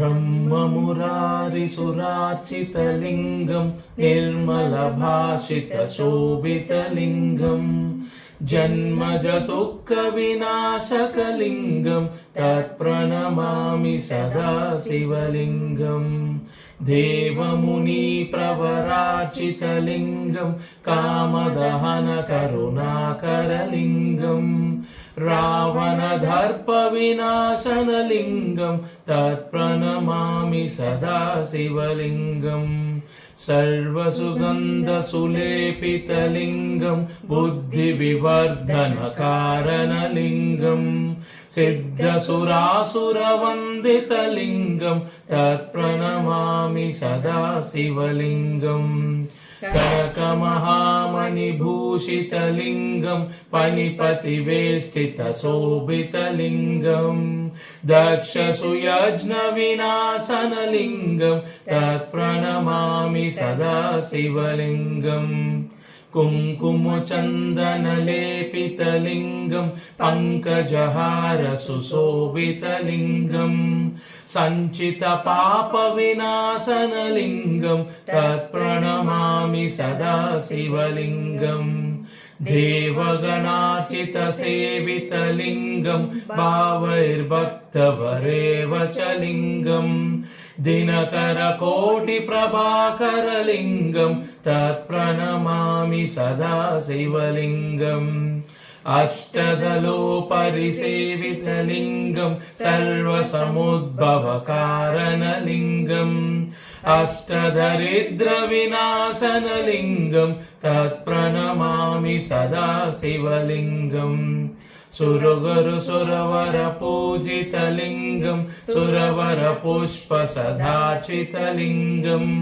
ब्रह्ममुरारिसुरार्चितलिङ्गं निर्मलभाषितशोभितलिङ्गम् जन्मजतुःखविनाशकलिङ्गं तत्प्रणमामि सदा शिवलिङ्गम् देवमुनिप्रवरार्चितलिङ्गं कामदहनकरुणाकरलिङ्गम् रावणदर्पविनाशनलिङ्गं तत्प्रणमामि सदा शिवलिङ्गम् सर्वसुगन्धसुलेपितलिङ्गं बुद्धिविवर्धनकारणलिङ्गम् सिद्धसुरासुरवन्दितलिङ्गं तत्प्रणमामि सदा शिवलिङ्गम् कनकमहामणिभूषितलिङ्गं पनिपतिवेष्टितशोभितलिङ्गम् दक्षसुयज्ञविनाशनलिङ्गं तत्प्रणमामि सदा शिवलिङ्गम् कुङ्कुमचन्दनलेपितलिङ्गं पङ्कजहारसुशोभितलिङ्गम् सञ्चितपापविनाशनलिङ्गं तत्प्रणमामि सदा शिवलिङ्गम् देवगणार्चितसेवितलिङ्गं भावैर्भक्तवरेव च लिङ्गम् दिनकरकोटिप्रभाकरलिङ्गं तत्प्रणमामि सदा शिवलिङ्गम् अष्टदलोपरिसेवितलिङ्गं सर्वसमुद्भवकारणलिङ्गम् अष्टदरिद्रविनाशनलिङ्गं तत्प्रणमामि सदा शिवलिङ्गम् सुरगुरुसुरवरपूजितलिङ्गं सुरवरपुष्पसदाचितलिङ्गम्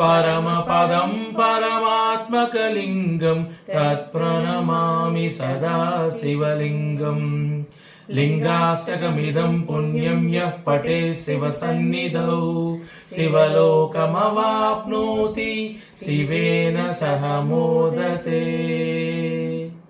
परमपदं परमात्मकलिङ्गं तत्प्रणमामि सदा शिवलिङ्गम् लिङ्गाष्टकमिदं पुण्यं यः पठे शिवसन्निधौ शिवलोकमवाप्नोति शिवेन सह मोदते